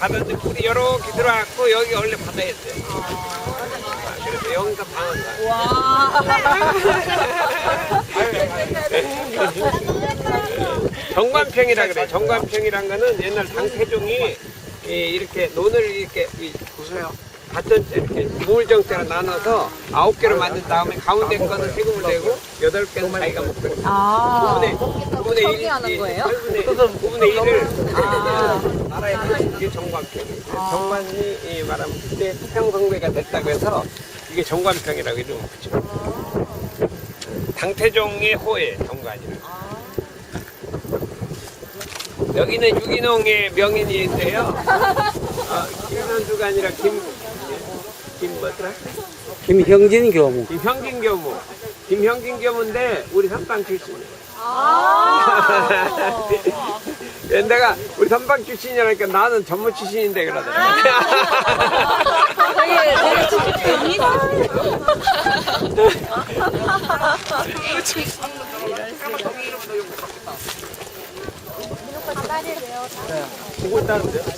바다인데 물이 이렇게 들어왔고 여기 원래 바다였어요. 아, 그래서 여기서 방한 거야. 정관평이라 그래. 정관평이란 거는 옛날 당태종이 이- 이렇게 논을 이렇게 이- 보세요. 같은 이렇게 무울정대로 나눠서 아홉 개로 만든 다음에 가운데 거는 세금을 내고 여덟 개는 자기가 먹거든. 아. 9분의 9분의 1 하는 거예요? 8분의 9분의 1을 나라에 하는 게 정관평이에요. 정관이 이 말하면 그때 태평성대가 됐다고 해서 이게 정관평이라고 이름을 붙여. 당태종의 호에 정관이라. 여기는 유기농의 명인이 있어요. 어, 김현수가 아니라 김, 김 뭐더라? 김형진 교무. 김형진 교무. 김형진 교무인데 우리 선방 출신이에요. 예, 내가 우리 선방 출신이라니까 나는 전무 출신인데 그러더라. 되게 되게 축축합니다.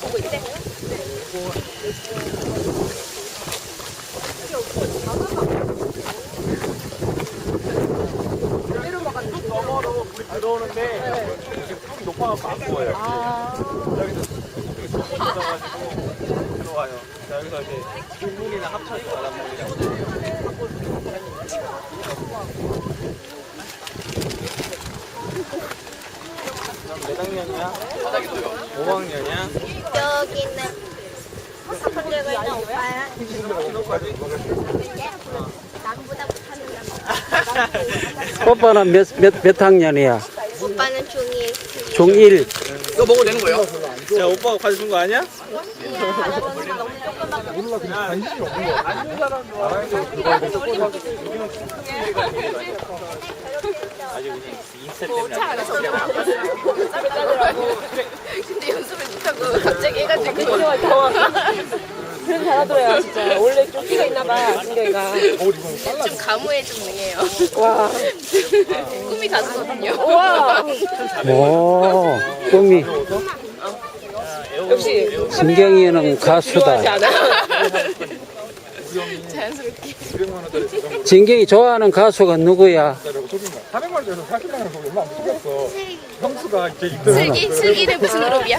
보고 있 다는데? 너머로 물이 들어오는데 이게 턱이 높아갖고 안 보여요. 여기서 여기 턱이 져가지고 들어와요. 자, 여기서 이제 중문이나 합천이 바닷물이라고. 몇 학년이야? 5학년이야? 여기는 첫 번째가 있는 오빠야. 나보다 못하는 남. 오빠는 몇, 몇, 몇 학년이야? 오빠는 중이. 중1. 이거 먹어도 되는 거예요? 자, 오빠가 가져준 거 아니야? 봤을 때 잘알아서 짜더라고. 근데 연습을 못하고 갑자기 해가지고. 그래도 잘하더래요 진짜. 원래 좀 끼가 있나봐 승경이가. 좀 가무에 좀 능해요. 와. 꿈이 가수거든요. 와. 꿈이. 역시 승경이는 가수다. 자연스럽게. 진경이 좋아하는 가수가 누구야? 400만 원짜리 사키라고 하는 안 속였어. 형수가 이제 입대 슬기? 슬기는 무슨 그룹이야?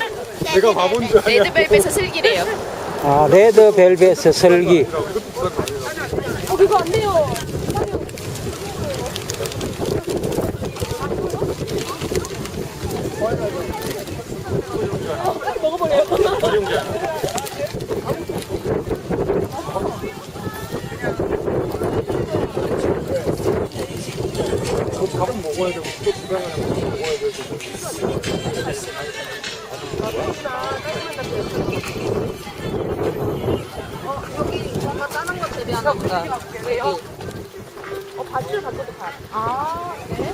내가 바본 줄 알아. 레드벨벳에서 슬기래요. 아, 레드벨벳의 설기. 어, 그거 안 돼요. 먹어버려요. 야 되고 또 주방에 먹어야 되고. 왜요? 어 바지를 바꿔도 봐. 아 네?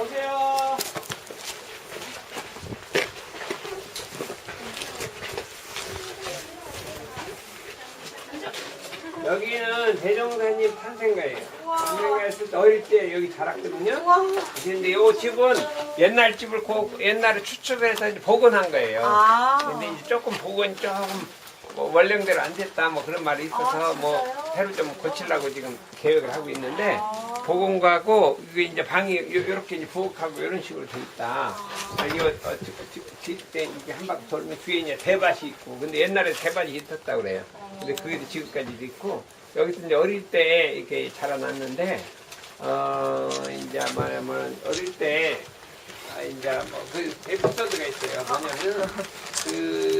오세요. 여기는 대종사님 탄생가예요. 탄생가였을 때 어릴 때 여기 자랐거든요. 근데 이 집은 옛날 집을 고, 옛날에 추측을 해서 이제 복원한 거예요. 근데 이제 조금 복원 조금 뭐 원령대로 안 됐다 뭐 그런 말이 있어서 뭐 새로 좀 고치려고 지금 계획을 하고 있는데 복원가고 이게 이제 방이 이렇게 이제 부엌하고 이런 식으로 돼 있다. 아, 이거 어, 뒤때 이게 한 바퀴 돌면 뒤에 이제 대밭이 있고 근데 옛날에 대밭이 있었다 그래요. 근데 그게 지금까지도 있고 여기서 이제 어릴 때 이렇게 자라났는데 어 이제 말하면 어릴 때 아, 이제 뭐그 에피소드가 있어요. 뭐냐면 그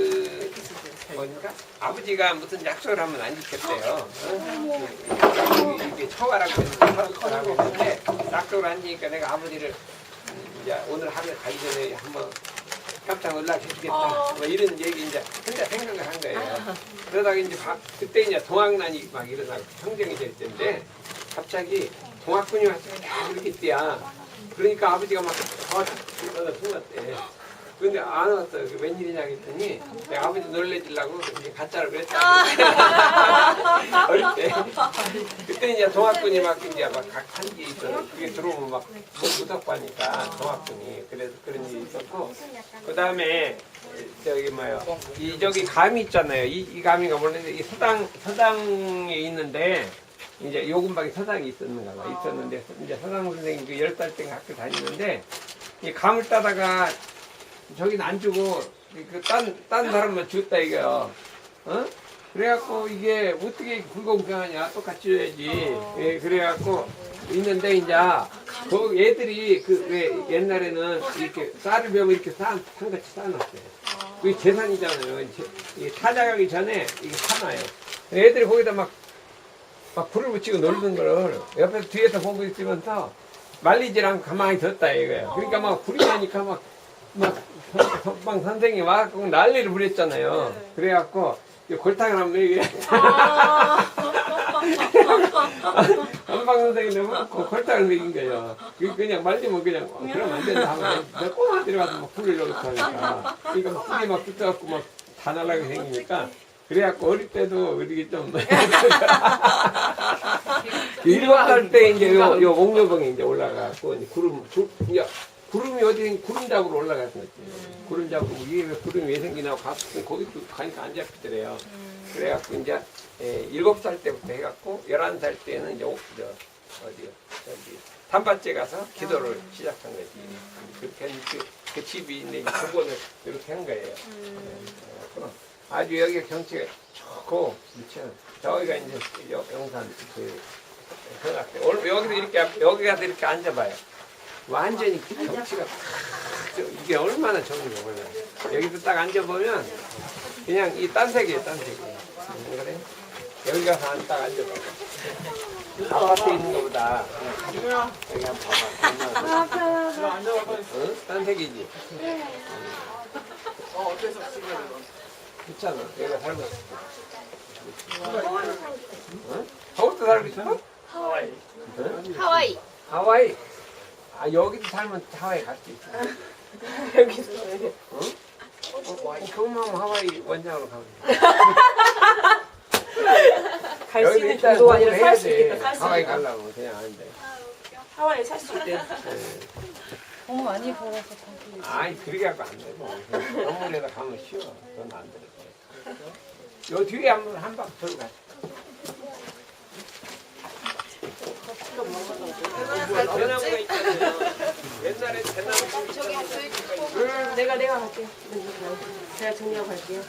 아버지가 무슨 약속을 하면 안 지켰대요. 어? 이게 처가라고 했는데 했는데 약속을 안 지니까 내가 아버지를 음, 이제 오늘 하루에 가기 전에 한번 깜짝 놀라게 해주겠다. 뭐 이런 얘기 이제 혼자 생각을 한 거예요. 그러다가 이제 바- 그때 이제 동학난이 막 일어나고 평정이 될 때인데 갑자기 동학군이 와서 야 이렇게 뛰야. 그러니까 아버지가 막 어, 이러다 숨었대. 근데 안 왔어요. 그 웬일이냐 했더니 내가 아버지 놀래주려고 이제 가짜로 그랬다. 어릴 때. 그때 이제 동학군이 막 이제 막각 한게 있어. 그게 들어오면 막 무섭고 하니까 동학군이. 그래서 그런 일이 있었고. 그 다음에 저기 뭐요. 이 저기 감이 있잖아요. 이, 이 감이가 모르는데 이 서당 서당에 있는데 이제 요금방에 서당이 있었는가 봐. 있었는데 이제 서당 선생님 그열살때 학교 다니는데 이 감을 따다가 저기는 안 주고 그딴 딴 사람만 줬다 이거요. 어? 그래갖고 이게 어떻게 불공평하냐 똑같이 줘야지. 예, 그래갖고 있는데 이제 그 애들이 그 왜 옛날에는 이렇게 쌀을 배우면 이렇게 쌓 산같이 쌓아놨어요. 그게 재산이잖아요. 이게 타작하기 전에 이게 사놔요. 애들이 거기다 막, 막 불을 붙이고 놀는 거를 옆에서 뒤에서 보고 있으면서 않고 가만히 뒀다 이거예요. 그러니까 막 불이 나니까 막, 막, 선방 선생이 와갖고 난리를 부렸잖아요. 그래갖고, 이 골탕을 한번 이게 선방 선생이 내먹고 골탕을 먹인 거예요. 그 그냥 말리면 그냥, 어, 그러면 안 된다 하면 내가 꼬마 들어가서 막 불을 넣고 하니까. 그러니까 막 불이 막 붙어갖고 막 다 날라게 생기니까. 그래갖고 어릴 때도 이렇게 좀 일곱 살 때 이제 요, 요 옥녀봉에 이제 올라가고 이제 구름 구, 야, 구름이 어디 구름 잡으러 올라가는 거지. 구름 잡으러 이게 왜 구름이 왜 생기나 가서 거기 또 가니까 안 잡히더래요. 그래갖고 이제 예, 일곱 살 때부터 해갖고 열한 살 때는 이제 옥, 저, 어디요 저기 산밭에 가서 기도를 시작한 거지. 그렇게 한 그, 그 집이 이제 복원을 이렇게 한 거예요. 예, 아주 여기 경치가 좋고 그렇죠. 저기가 이제 여- 영산 그. 오늘 여기서 이렇게 앞- 여기 가서 이렇게 앉아봐요. 완전히 경치가 이게 얼마나 좋은지 몰라요. 여기서 딱 앉아보면 그냥 이 딴색이에요, 딴색이. 음, 그래? 여기 가서 안- 딱 앉아봐. 아파트에 있는 것보다 여기 한번 봐봐. 응? 딴색이지? 어, 어때서 괜찮아. 여기가 살고 있어. 응? 서울도 살고 있어? 하와이. 응? 하와이. 하와이. 아 여기도 살면 하와이 갈 수 있어. 여기서 응? 어, 그만 하와이 원장으로 가면 돼. 갈 수 여기도 있는 일단 정도가 아니라 공부를 살수 해야 돼. 있겠다. 살 수 하와이. 가려면 그냥 안 돼. 하와이에 살 수 있대. 예. 너무 많이 벌어서 거기. 아이 그렇게 하고 안 되고 건물에다 가면 쉬워 그건 안 돼. 요 뒤에 한번 한박 돌고 가. 대나무가 있잖아요. 옛날에 대나무가 있잖아요. 내가 내가 할게. 제가 정리하고 갈게요.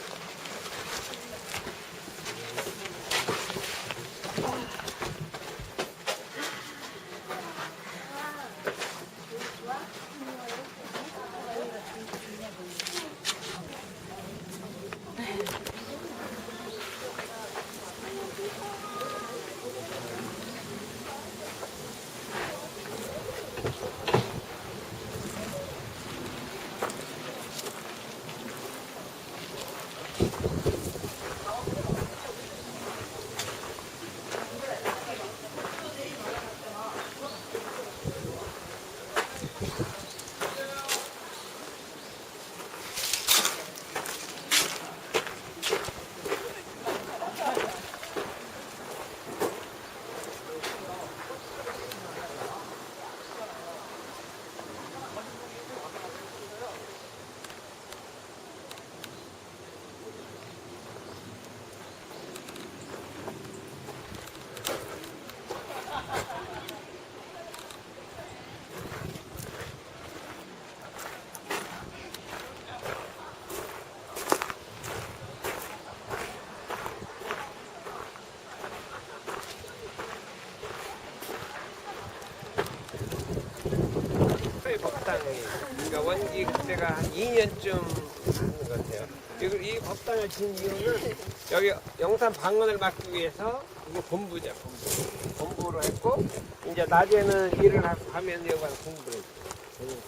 저희 법당이 그러니까 원기 그때가 한 2년쯤 하는 것 같아요. 그리고 이 법당을 진 이유는 여기 영산 방언을 막기 위해서 이게 본부죠, 본부. 본부로 했고 이제 낮에는 일을 하고 하면 여기 가서 공부를 했죠.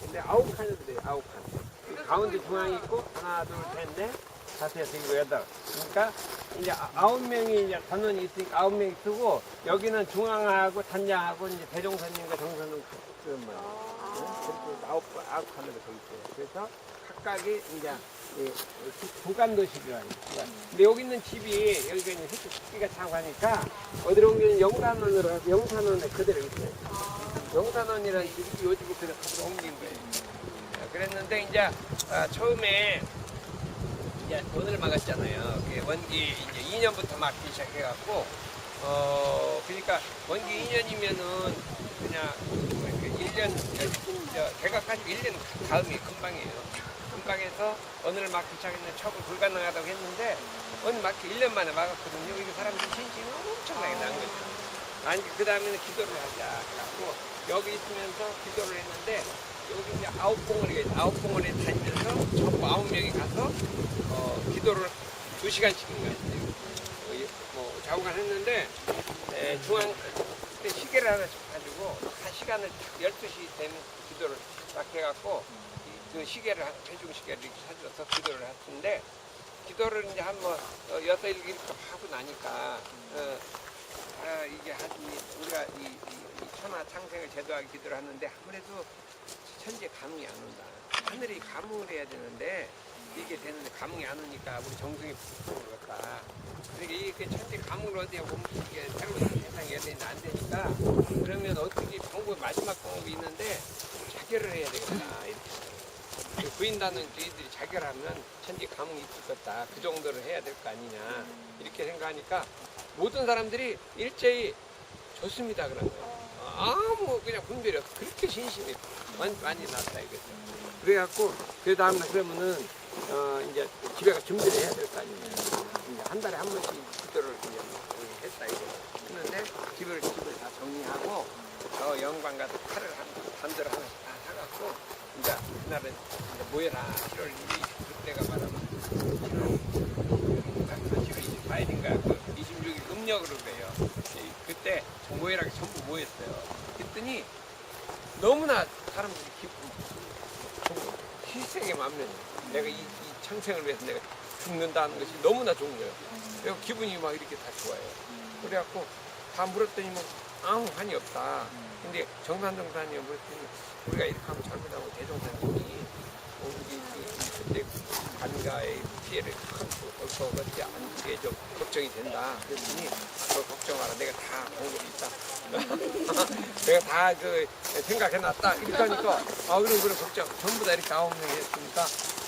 근데 아홉 칸이 돼요, 아홉 칸. 그 가운데 중앙이 있고 하나, 둘, 셋, 넷, 다섯, 여섯, 여덟. 그러니까 이제 아- 아홉 명이 이제 단원이 있으니까 아홉 명이 쓰고 여기는 중앙하고 단장하고 이제 대종선님과 정선은 그런 말이에요. 그렇게 아홉 아홉 칸으로 돼 있어요. 그래서 각각이 이제 이 부간도식이라는 거예요. 근데 여기 있는 집이 여기가 이제 습기가 차고 하니까 어디로 옮기는 영산원으로 해서 영산원에 그대로 있어요. 영산원이라는 집이 요 집을 그대로 가서 옮긴 거예요. 어, 그랬는데 이제 아, 처음에 이제 돈을 막았잖아요. 그 원기 이제 2년부터 막기 시작해갖고 어 그러니까 원기 2년이면은 그냥 뭐 1년 저 대각까지 1년 다음이 금방이에요. 금방에서 언어를 막기 시작했는데 처음 불가능하다고 했는데 언어 막기 1년 만에 막았거든요. 이게 사람들이 신심이 엄청나게 난 거죠. 아니 그 다음에는 기도를 하자. 그래갖고 여기 있으면서 기도를 했는데 여기 이제 아홉 있어요. 아홉 봉어리에 다니면서 전부 아홉 명이 가서 어, 기도를 두 시간씩인. 어, 이- 뭐 좌우간 했는데 에, 중앙 시계를 하나 가지고 한 시간을 12시 되면 기도를 딱 해갖고 이- 그 시계를 한- 회중 시계를 이렇게 사줘서 기도를 했는데 기도를 이제 한뭐 어, 여섯 일곱 이렇게 하고 나니까 어, 아, 이게 한 이- 우리가 이, 이- 이 천하 창생을 제도하기 기도를 하는데 아무래도 천재 감흥이 안 온다. 하늘이 감흥을 해야 되는데 감흥이 안 오니까 우리 정성이 부족하다. 그러니까 이게 천재 감흥을 보면 이게 새로운 해야 되는데 안 되니까 그러면 어떻게 방법 마지막 방법이 있는데 자결을 해야 되겠다. 이렇게. 그 부인다는 저희들이 자결하면 천지 감흥이 있을 것다. 그 정도를 해야 될 거 아니냐. 이렇게 생각하니까 모든 사람들이 일제히 좋습니다. 그런 거예요. 아무 그냥 분별이 없어. 그렇게 신심이 많이, 많이 났다 이거죠. 그래갖고 그 다음날 그러면은 어 이제 집에 가 준비를 해야 될 거 아니냐. 이제 한 달에 한 번씩 기도를 이제 했다 이거. 했는데 집을 집을 다 정리하고 저 영광 가서 칼을 한 반대로 하나씩 다 사갖고 이제 그날은 이제 모여라 7월 1일 그때가 말하면 7월 28일인가 그 26일 음력으로. 이- 그때 모여라 전부 모였어요. 그랬더니 너무나 사람들이 기쁘고 희생의 맘면 내가 이, 이 창생을 위해서 내가 죽는다는 것이 너무나 좋은 거예요. 그리고 기분이 막 이렇게 다 좋아요. 그래갖고 다 물었더니 뭐 아무 한이 없다. 근데 정산정산이 물었더니 우리가 이렇게 하면 잘못하고 대종사님이 우리 이- 그때 관가의 피해를 큰거 같지 않게 좀 걱정이 된다. 그랬더니 너 걱정 마라. 내가 다 방법이 있다. 내가 다 그 생각해놨다 이렇게 하니까 아 그럼 그럼 걱정 전부 다 이렇게 아홉 명이 했으니까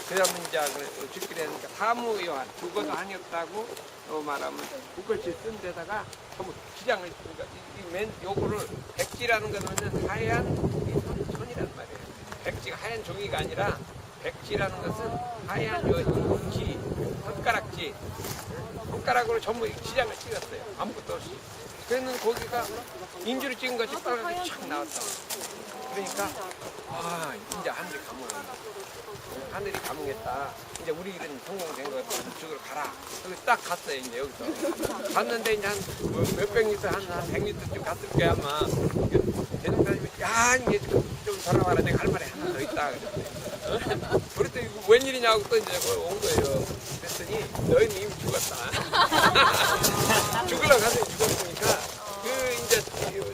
그러면 이제 그 죽기로 했으니까 사무요한 죽어도 아니었다고 또 말하면 국글씨 쓴 데다가 전부 기장을 그러니까 이- 이맨 요거를 백지라는 거는 하얀 이 선, 선이란 말이에요. 백지가 하얀 종이가 아니라 백지라는 것은 하얀 요지 손가락지. 손가락으로 전부 기장을 찍었어요. 아무것도 없이. 그래는 거기가 인주를 찍은 것이 빨갛게 촥 나왔다. 그러니까 아 이제 하늘이 감흥한다 하늘이 감흥했다. 이제 우리 일은 성공된 것 같아 이쪽으로 가라. 여기 딱 갔어요 이제 여기서. 갔는데 이제 한 몇백 미터 한한 100미터쯤 갔을 거야 아마. 대동사님이 야 이제 좀, 좀 돌아와라. 내가 할 말이 하나 더 있다. 그랬더니 그랬더니 이거 웬일이냐고 또 이제 온 거예요. 그랬더니 너희는 이미 죽었다 죽으러 가서 죽었으니까 그 이제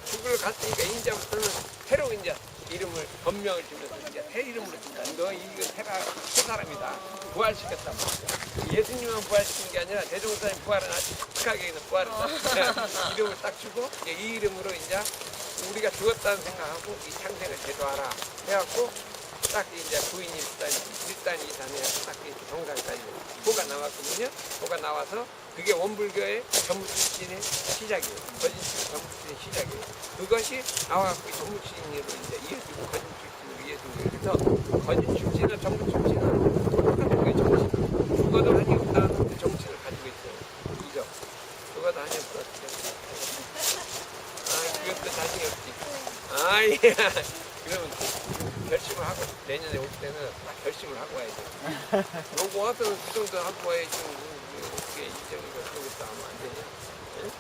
죽으러 갔으니까 이제부터는 새로 이제 이름을 법명을 주면서 이제 새 이름으로 준다. 너 이거 새라 새 사람이다. 부활시켰단 말이야. 예수님만 부활시킨 게 아니라 대종사님 부활은 아주 착하게 있는 부활을 이름을 딱 주고 이제 이 이름으로 이제 우리가 죽었다는 생각하고 이 창생을 제도하라 해갖고 딱 이제 부인 일단 일단 이산에 딱 이렇게 정상까지 호가 나왔거든요. 호가 나와서 그게 원불교의 전부 출신의 시작이에요. 거진 출신 전부 출신의 시작이에요. 그것이 나와갖고 전부 출신으로 이제 그래서 출신과 전부 출신은 똑같은 게 정신. 한이 없다는 그 정신을 가지고 있어요. 이죠. 죽어도 한이 없다. 아, 그것도 자신이 없지. 아, 예. 그러면 결심을 하고 내년에 올 때는 딱 결심을 하고 와야지. 요거 와서 그 정도 하고 와야지. 뭐, 뭐 어떻게 이정이가 그것도 하면 안 되냐? 응?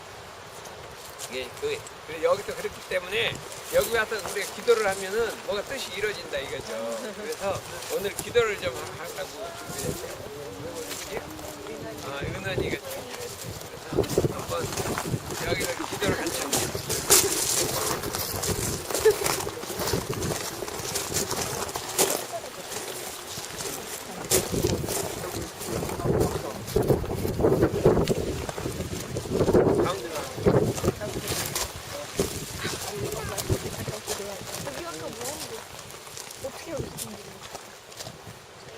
이게 그, 그래 여기서 그렇기 때문에 여기 와서 우리가 기도를 하면은 뭐가 뜻이 이루어진다 이거죠. 그래서 오늘 기도를 좀 하- 하려고 준비했어요. 예? 아, 은원이가 준비했어요. 그래서 한번 여기서 기도를 같이 합니다. 가운데 나.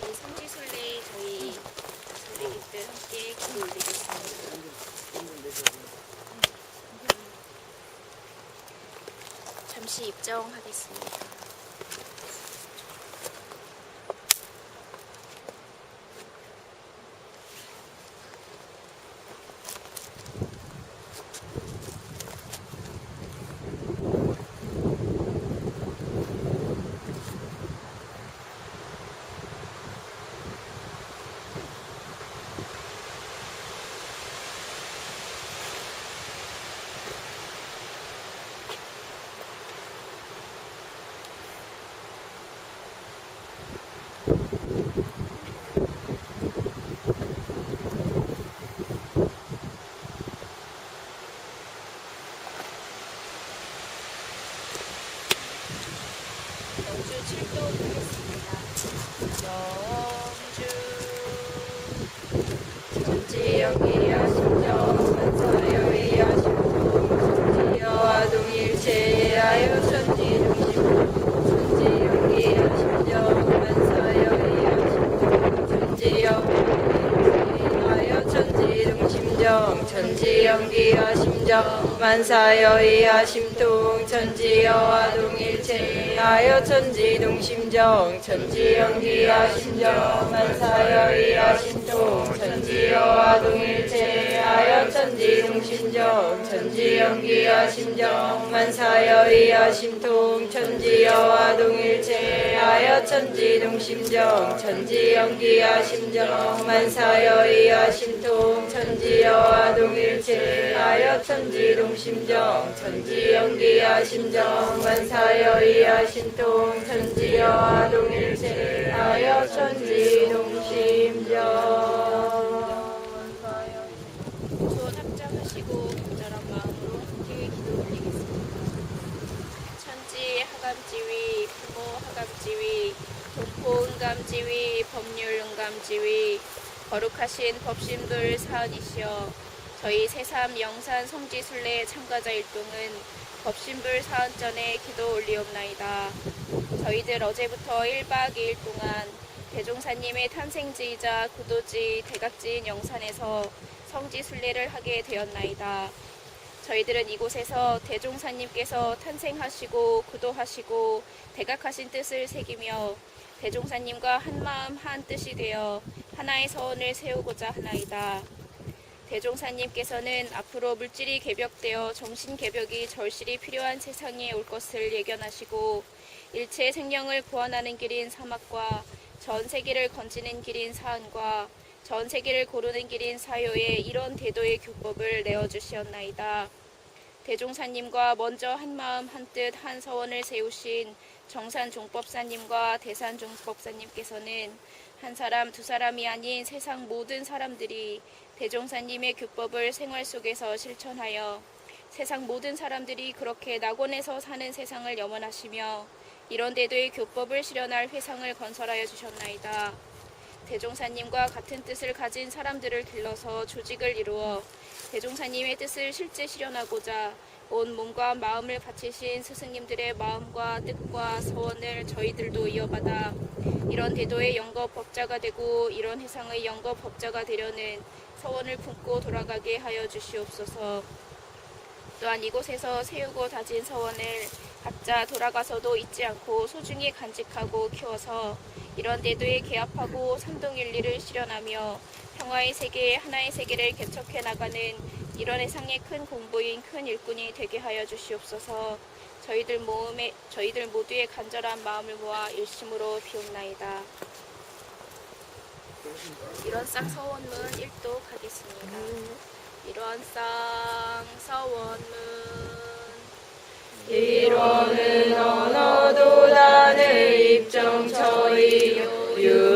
저희 성지순례 저희 순례객들 함께 기도 올리겠습니다. 잠시 입정하겠습니다. 영주 7도 보겠습니다. 영주 지역이야 심정 만사여이야 심정 지여와 동일체하여 천지중심 천지연기야 심정 만사여이야 심정 천지연기하여 심정 만사여이야 심통 천지여와 동일체 하여 천지동심정 천지연기야 심정 만사여이야 심통 천지여와 동일체 하여 천지 동심정 천지 연기야 심정 만사여이야 심통 천지여와 동일체 하여 천지 동심정 천지 연기야 심정 만사여이야 심통 천지여와 동일체 하여 천지 동심정 천지 연기야 심정 만사여이야 심통 천지여와 동일체 하여 천지 동심정 소원 합장하시고 간절한 마음으로 함께 기도 올리겠습니다. 천지 하감지위, 부모 하감지위, 동포 응감지위, 법률 응감지위, 거룩하신 법심들 사은이시여 저희 새삼 영산 성지순례 참가자 일동은 법신불 사은전에 기도 올리옵나이다. 저희들 어제부터 1박 2일 동안 대종사님의 탄생지이자 구도지 대각지인 영산에서 성지 순례를 하게 되었나이다. 저희들은 이곳에서 대종사님께서 탄생하시고 구도하시고 대각하신 뜻을 새기며 대종사님과 한마음 한 뜻이 되어 하나의 서원을 세우고자 하나이다. 대종사님께서는 앞으로 물질이 개벽되어 정신 개벽이 절실히 필요한 세상에 올 것을 예견하시고 일체 생명을 구원하는 길인 사막과 전 세계를 건지는 길인 사안과 전 세계를 고르는 길인 사요에 이런 대도의 교법을 내어 주시었나이다. 대종사님과 먼저 한 마음 한뜻 한 서원을 세우신 정산 종법사님과 대산 종법사님께서는 한 사람 두 사람이 아닌 세상 모든 사람들이 대종사님의 교법을 생활 속에서 실천하여 세상 모든 사람들이 그렇게 낙원에서 사는 세상을 염원하시며 이런 대도의 교법을 실현할 회상을 건설하여 주셨나이다. 대종사님과 같은 뜻을 가진 사람들을 길러서 조직을 이루어 대종사님의 뜻을 실제 실현하고자 온 몸과 마음을 바치신 스승님들의 마음과 뜻과 서원을 저희들도 이어받아 이런 대도의 영겁 법자가 되고 이런 해상의 영겁 법자가 되려는 서원을 품고 돌아가게 하여 주시옵소서. 또한 이곳에서 세우고 다진 서원을 각자 돌아가서도 잊지 않고 소중히 간직하고 키워서 이런 대도에 개합하고 삼동일리를 실현하며 평화의 세계 하나의 세계를 개척해 나가는 이런 해상의 큰 공부인 큰 일꾼이 되게 하여 주시옵소서. 저희들 모음에 저희들 모두의 간절한 마음을 모아 일심으로 비옵나이다. 이런 쌍 서원문 1도 가겠습니다. 이런 쌍 서원문 이로는 언어도 단의 입정 처이 유